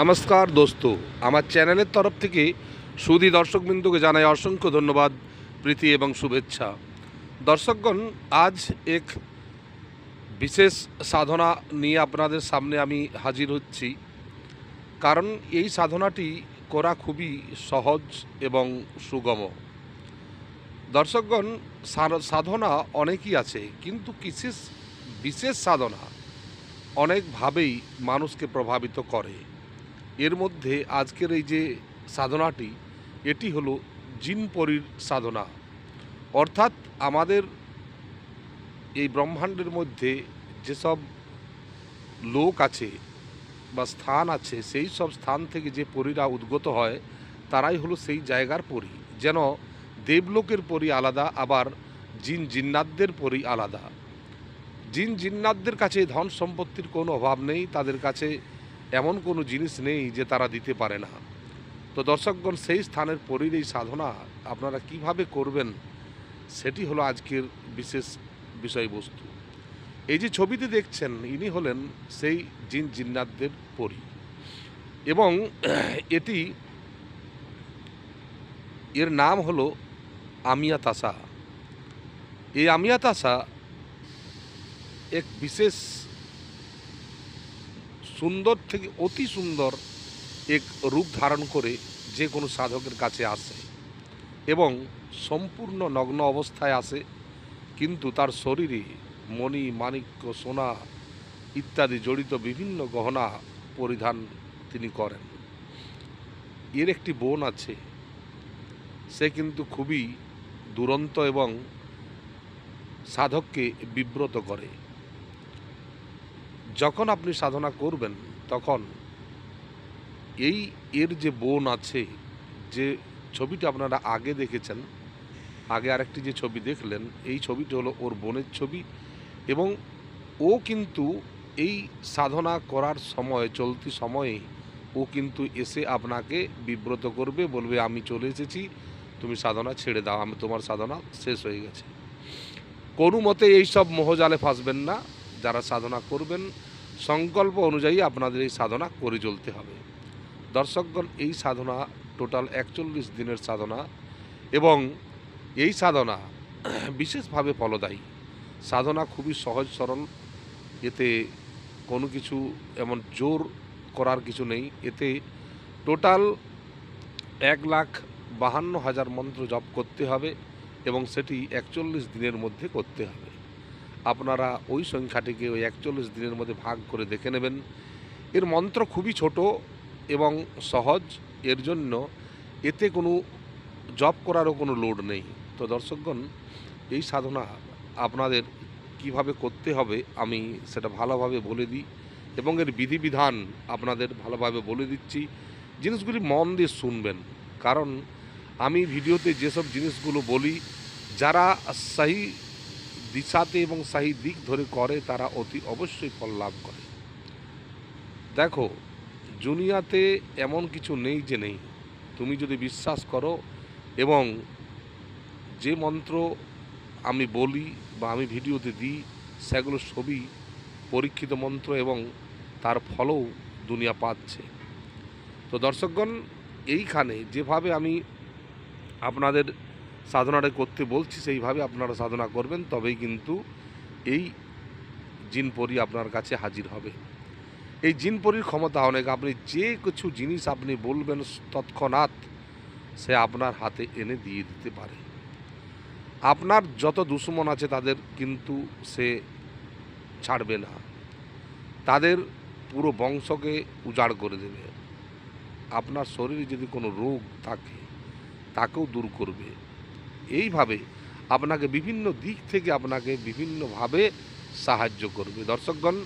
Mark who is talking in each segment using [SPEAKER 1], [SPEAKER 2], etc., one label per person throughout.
[SPEAKER 1] নমস্কার দোস্ত। আমার চ্যানেলের তরফ থেকে সুধী দর্শকবৃন্দকে জানাই অসংখ্য ধন্যবাদ, প্রীতি এবং শুভেচ্ছা। দর্শকগণ, আজ এক বিশেষ সাধনা নিয়ে আপনাদের সামনে আমি হাজির হচ্ছি। কারণ এই সাধনাটি করা খুবই সহজ এবং সুগম। দর্শকগণ সাধনা অনেকই আছে, কিন্তু বিশেষ বিশেষ সাধনা অনেকভাবেই মানুষকে প্রভাবিত করে। এর মধ্যে আজকের এই যে সাধনাটি, এটি হলো জিনপরির সাধনা। অর্থাৎ আমাদের এই ব্রহ্মাণ্ডের মধ্যে যেসব লোক আছে বা স্থান আছে, সেই সব স্থান থেকে যে পরীরা উদ্গত হয়, তারাই হলো সেই জায়গার পরী। যেন দেবলোকের পরী আলাদা, আবার জিন জিন্নাতদের পরী আলাদা। জিন জিন্নাতদের কাছে ধন সম্পত্তির কোনো অভাব নেই, তাদের কাছে এমন কোনো জিনিস নেই যে তারা দিতে পারে না। তো দর্শকগণ, সেই স্থানের পরীর এই সাধনা আপনারা কীভাবে করবেন, সেটি হলো আজকের বিশেষ বিষয়বস্তু। এই যে ছবিতে দেখছেন, ইনি হলেন সেই জিন জিন্নাতদের পরী। এবং এটি এর নাম হলো আমিয়া তাসা। এই আমিয়া তাসা এক বিশেষ সুন্দর থেকে অতি সুন্দর এক রূপ ধারণ করে যে কোনো সাধকের কাছে আসে এবং সম্পূর্ণ নগ্ন অবস্থায় আসে, কিন্তু তার শরীরে মণি, মাণিক্য, সোনা ইত্যাদি জড়িত বিভিন্ন গহনা পরিধান তিনি করেন। এর একটি বোন আছে, সে কিন্তু খুবই দুরন্ত এবং সাধককে বিব্রত করে। যখন আপনি সাধনা করবেন, তখন এই এর যে বোন আছে, যে ছবিটা আপনারা আগে দেখেছেন, আগে আরেকটি যে ছবি দেখলেন, এই ছবিটি হলো ওর বোনের ছবি এবং ও কিন্তু এই সাধনা করার সময়, চলতি সময়ে ও কিন্তু এসে আপনাকে বিব্রত করবে, বলবে, আমি চলে এসেছি, তুমি সাধনা ছেড়ে দাও, আমি তোমার সাধনা শেষ হয়ে গেছে। কোনো মতে এইসব মোহজালে ফাঁসবেন না, যারা সাধনা করবেন সংকল্প অনুযায়ী আপনাদের এই সাধনা করে চলতে হবে। দর্শকগণ, এই সাধনা টোটাল একচল্লিশ দিনের সাধনা এবং এই সাধনা বিশেষভাবে ফলদায়ী। সাধনা খুবই সহজ, সরল, এতে কোনো কিছু এমন জোর করার কিছু নেই। এতে টোটাল এক লাখ বাহান্ন হাজার মন্ত্র জপ করতে হবে এবং সেটি একচল্লিশ দিনের মধ্যে করতে হবে। আপনারা ওই সংখ্যাটিকে ওই একচল্লিশ দিনের মধ্যে ভাগ করে দেখে নেবেন। এর মন্ত্র খুবই ছোট এবং সহজ। এর জন্য এতে কোনো জব করারও কোনো লোড নেই। তো দর্শকগণ, এই সাধনা আপনাদের কীভাবে করতে হবে আমি সেটা ভালোভাবে বলে দিই এবং এর বিধিবিধান আপনাদের ভালোভাবে বলে দিচ্ছি। জিনিসগুলি মন দিয়ে শুনবেন। কারণ আমি ভিডিওতে যেসব জিনিসগুলো বলি, যারা সাহি দিশাতে এবং সাহি দিক ধরে করে, তারা অতি অবশ্যই ফল লাভ করে। দেখো, দুনিয়াতে এমন কিছু নেই যে নেই। তুমি যদি বিশ্বাস করো এবং যে মন্ত্র আমি বলি বা আমি ভিডিওতে দিই, সেগুলো সবই পরীক্ষিত মন্ত্র এবং তার ফলও দুনিয়া পাচ্ছে। তো দর্শকগণ, এইখানে যেভাবে আমি আপনাদের সাধনাটা করতে বলছি, সেইভাবে আপনারা সাধনা করবেন, তবেই কিন্তু এই জিনপরি আপনার কাছে হাজির হবে। এই জিনপরির ক্ষমতা অনেক, আপনি যে কিছু জিনিস আপনি বলবেন তৎক্ষণাৎ সে আপনার হাতে এনে দিয়ে দিতে পারে। আপনার যত দুশ্মন আছে তাদের কিন্তু সে ছাড়বে না। তাদের পুরো বংশকে উজাড় করে দেবে। আপনার শরীরে যদি কোনো রোগ থাকে, তাকেও দূর করবে। এইভাবে আপনাকে বিভিন্ন দিক থেকে আপনাকে বিভিন্নভাবে সাহায্য করবে। দর্শকগণ,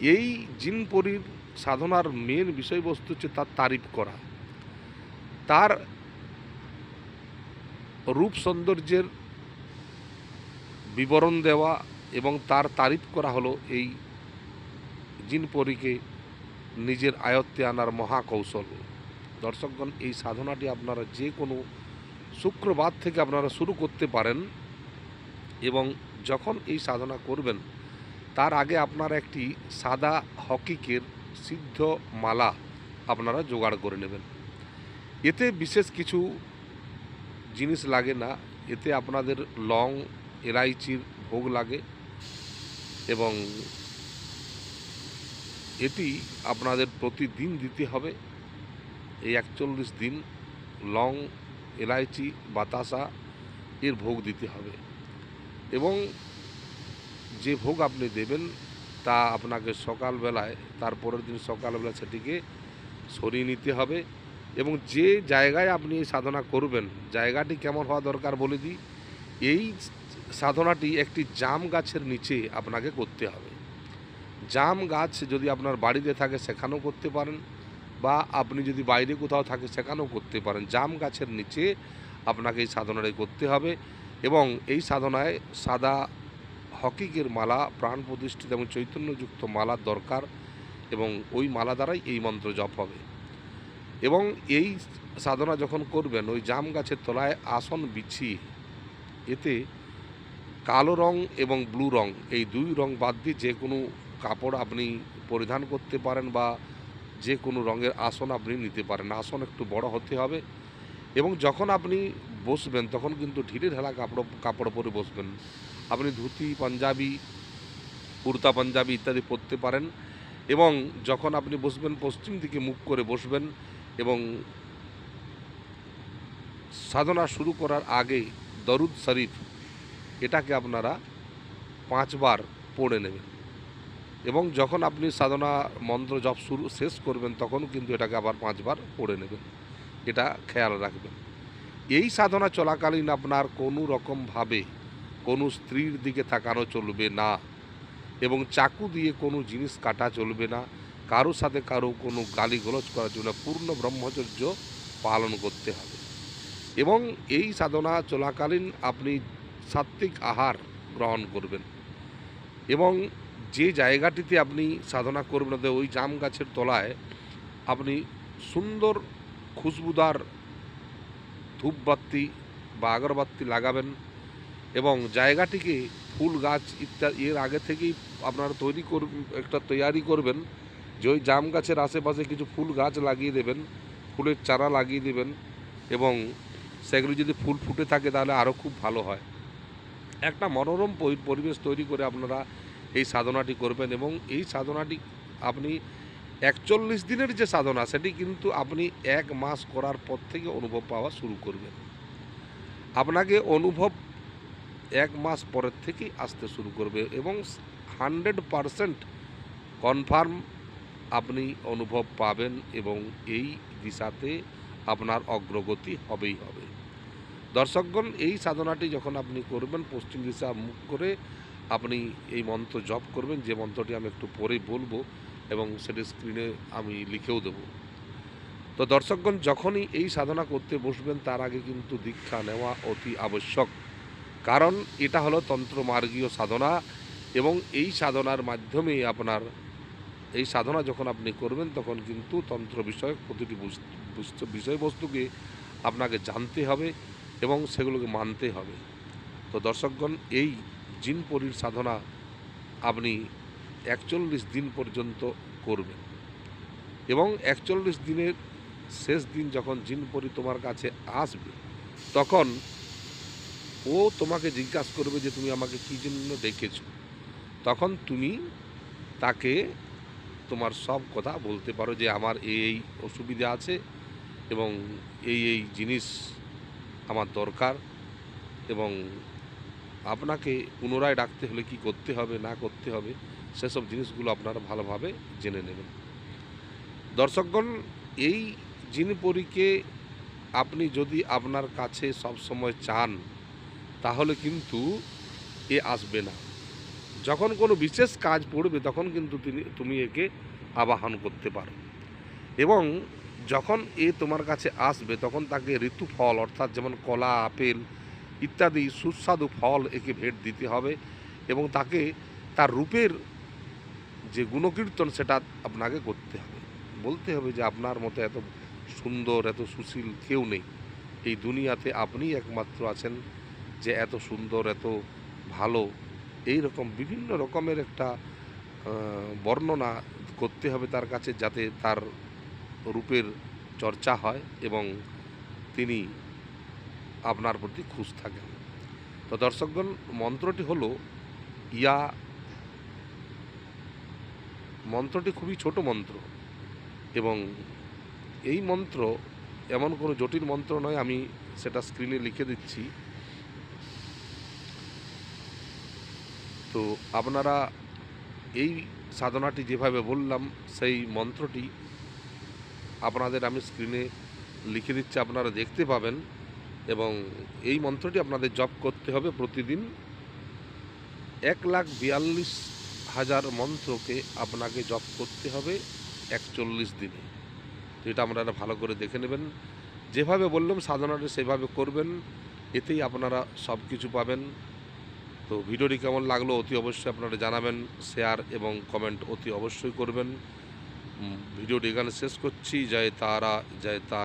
[SPEAKER 1] এই জিনপরির সাধনার মেন বিষয়বস্তু হচ্ছে তার তারিফ করা। তার রূপ সৌন্দর্যের বিবরণ দেওয়া এবং তার তারিফ করা হলো এই জিনপরিকে নিজের আয়ত্তে আনার মহাকৌশল। দর্শকগণ, এই সাধনাটি আপনারা যে কোনো শুক্রবার থেকে আপনারা শুরু করতে পারেন এবং যখন এই সাধনা করবেন, তার আগে আপনার একটি সাদা হকিকের সিদ্ধ মালা আপনারা জোগাড় করে নেবেন। এতে বিশেষ কিছু জিনিস লাগে না, এতে আপনাদের লং, এলাইচির ভোগ লাগে এবং এটি আপনাদের প্রতিদিন দিতে হবে। এই একচল্লিশ দিন লং এলাইচি, বাতাসা এর ভোগ দিতে হবে। এবং যে ভোগ আপনি দেবেন তা আপনাকে সকালবেলায় তারপরের দিন সকালবেলা সেটিকে সরিয়ে নিতে হবে এবং যে জায়গায় আপনি এই সাধনা করবেন, জায়গাটি কেমন হওয়া দরকার বলে দিই, এই সাধনাটি একটি জাম গাছের নিচে আপনাকে করতে হবে। জাম গাছ যদি আপনার বাড়িতে থাকে, সেখানেও করতে পারেন। বা আপনি যদি বাইরে কোথাও থাকে সেখানেও করতে পারেন। জাম গাছের নিচে আপনাকে এই সাধনাটাই করতে হবে এবং এই সাধনায় সাদা হকিকের মালা, প্রাণ প্রতিষ্ঠিত এবং চৈতন্যযুক্ত মালার দরকার এবং ওই মালা দ্বারাই এই মন্ত্র জপ হবে। এবং এই সাধনা যখন করবেন, ওই জাম গাছের তলায় আসন বিছিয়ে এতে কালো রং এবং ব্লু রং, এই দুই রং বাদ দিয়ে যে কোনো কাপড় আপনি পরিধান করতে পারেন বা যে কোনো রঙের আসন আপনি নিতে পারেন। আসন একটু বড় হতে হবে এবং যখন আপনি বসবেন, তখন কিন্তু ঢিলে ঢালা কাপড় কাপড় পরে বসবেন। আপনি ধুতি, পাঞ্জাবি, কুর্তা, পাঞ্জাবি ইত্যাদি পরতে পারেন এবং যখন আপনি বসবেন, পশ্চিম দিকে মুখ করে বসবেন এবং সাধনা শুরু করার আগে দরুদ শরীফ, এটাকে আপনারা পাঁচবার পড়ে নেবেন। এবং যখন আপনি সাধনা মন্ত্র জপ শুরু শেষ করবেন তখন কিন্তু এটাকে আবার পাঁচবার পড়ে নেবেন। এটা খেয়াল রাখবেন। এই সাধনা চলাকালীন আপনার কোনো রকমভাবে কোনো স্ত্রীর দিকে তাকানো চলবে না এবং চাকু দিয়ে কোনো জিনিস কাটা চলবে না। কারোর সাথে কারও কোনো গালি গলজ করা চলবে পূর্ণ ব্রহ্মচর্য পালন করতে হবে। এবং এই সাধনা চলাকালীন আপনি সাত্ত্বিক আহার গ্রহণ করবেন। এবং যে জায়গাটিতে আপনি সাধনা করবেন ওই জাম গাছের তলায় আপনি সুন্দর খুশবুদার ধূপবাতি বা আগরবাতি লাগাবেন এবং জায়গাটিকে ফুল গাছ ইত্যাদি, এর আগে থেকেই আপনারা তৈরি কর, একটা তৈয়ারি করবেন যে ওই জাম গাছের আশেপাশে কিছু ফুল গাছ লাগিয়ে দেবেন, ফুলের চারা লাগিয়ে দেবেন এবং সেগুলি যদি ফুল ফুটে থাকে তাহলে আরও খুব ভালো হয়। একটা মনোরম পরিবেশ তৈরি করে আপনারা এই সাধনাটি করবেন এবং এই সাধনাটি আপনি একচল্লিশ দিনের যে সাধনা, সেটি কিন্তু আপনি এক মাস করার পর থেকে অনুভব পাওয়া শুরু করবেন। আপনাকে অনুভব এক মাস পরের থেকেই আসতে শুরু করবে এবং হান্ড্রেড পারসেন্ট কনফার্ম আপনি অনুভব পাবেন এবং এই দিশাতে আপনার অগ্রগতি হবেই হবে। দর্শকগণ, এই সাধনাটি যখন আপনি করবেন, পশ্চিম দিশা মুখ করে আপনি এই মন্ত্র জপ করবেন, যে মন্ত্রটি আমি একটু পরে বলব এবং সেটি স্ক্রিনে আমি লিখেও দেবো। তো দর্শকগণ, যখনই এই সাধনা করতে বসবেন, তার আগে কিন্তু দীক্ষা নেওয়া অতি আবশ্যক। কারণ এটা হলো তন্ত্রমার্গীয় সাধনা এবং এই সাধনার মাধ্যমে আপনার, এই সাধনা যখন আপনি করবেন, তখন কিন্তু তন্ত্র বিষয়ক প্রতিটি বিষয়বস্তুকে আপনাকে জানতে হবে এবং সেগুলোকে মানতে হবে। তো দর্শকগণ, এই জিনপরির সাধনা আপনি একচল্লিশ দিন পর্যন্ত করবেন। এবং একচল্লিশ দিনের শেষ দিন যখন জিন জিনপরি তোমার কাছে আসবে, তখন ও তোমাকে জিজ্ঞাসা করবে যে তুমি আমাকে কী জন্য ডেকেছো তখন তুমি তাকে তোমার সব কথা বলতে পারো যে আমার এই অসুবিধা আছে এবং এই এই জিনিস আমার দরকার এবং আপনাকে পুনরায় ডাকতে হলে কি করতে হবে, না করতে হবে, সেসব জিনিসগুলো আপনারা ভালোভাবে জেনে নেবেন। দর্শকগণ, এই জিনপরীকে আপনি যদি আপনার কাছে সব সময় চান, তাহলে কিন্তু এ আসবে না। যখন কোনো বিশেষ কাজ পড়বে, তখন কিন্তু তিনি, তুমি একে আবাহন করতে পারো। এবং যখন এ তোমার কাছে আসবে, তখন তাকে ঋতু ফল অর্থাৎ যেমন কলা, আপেল ইত্যাদি সুস্বাদু ফল একে ভেট দিতে হবে এবং তাকে তার রূপের যে গুণকীর্তন সেটা আপনাকে করতে হবে। বলতে হবে যে আপনার মতো এত সুন্দর, এত সুশীল কেউ নেই। এই দুনিয়াতে আপনিই একমাত্র আছেন যে এত সুন্দর, এত ভালো। এই রকম বিভিন্ন রকমের একটা বর্ণনা করতে হবে তার কাছে যাতে তার রূপের চর্চা হয় এবং তিনি আপনার প্রতি খুশ থাকেন। তো দর্শকগণ, মন্ত্রটি হল ইয়া। মন্ত্রটি খুবই ছোট মন্ত্র এবং এই মন্ত্র এমন কোনো জটিল মন্ত্র নয়, আমি সেটা স্ক্রিনে লিখে দিচ্ছি। তো আপনারা এই সাধনাটি যেভাবে বললাম, সেই মন্ত্রটি আপনাদের আমি স্ক্রিনে লিখে দিচ্ছি, আপনারা দেখতে পাবেন। এবং এই মন্ত্রটি আপনাদের জপ করতে হবে প্রতিদিন। এক লাখ বিয়াল্লিশ হাজার মন্ত্রকে আপনাকে জপ করতে হবে একচল্লিশ দিনে। এটা আপনারা ভালো করে দেখে নেবেন। যেভাবে বললাম, সাধনাটা সেভাবে করবেন, এতেই আপনারা সব কিছু পাবেন। তো ভিডিওটি কেমন লাগল অতি অবশ্যই আপনারা জানাবেন, শেয়ার এবং কমেন্ট অতি অবশ্যই করবেন। ভিডিওটি এখানে শেষ করছি। জয় তারা জয় তারা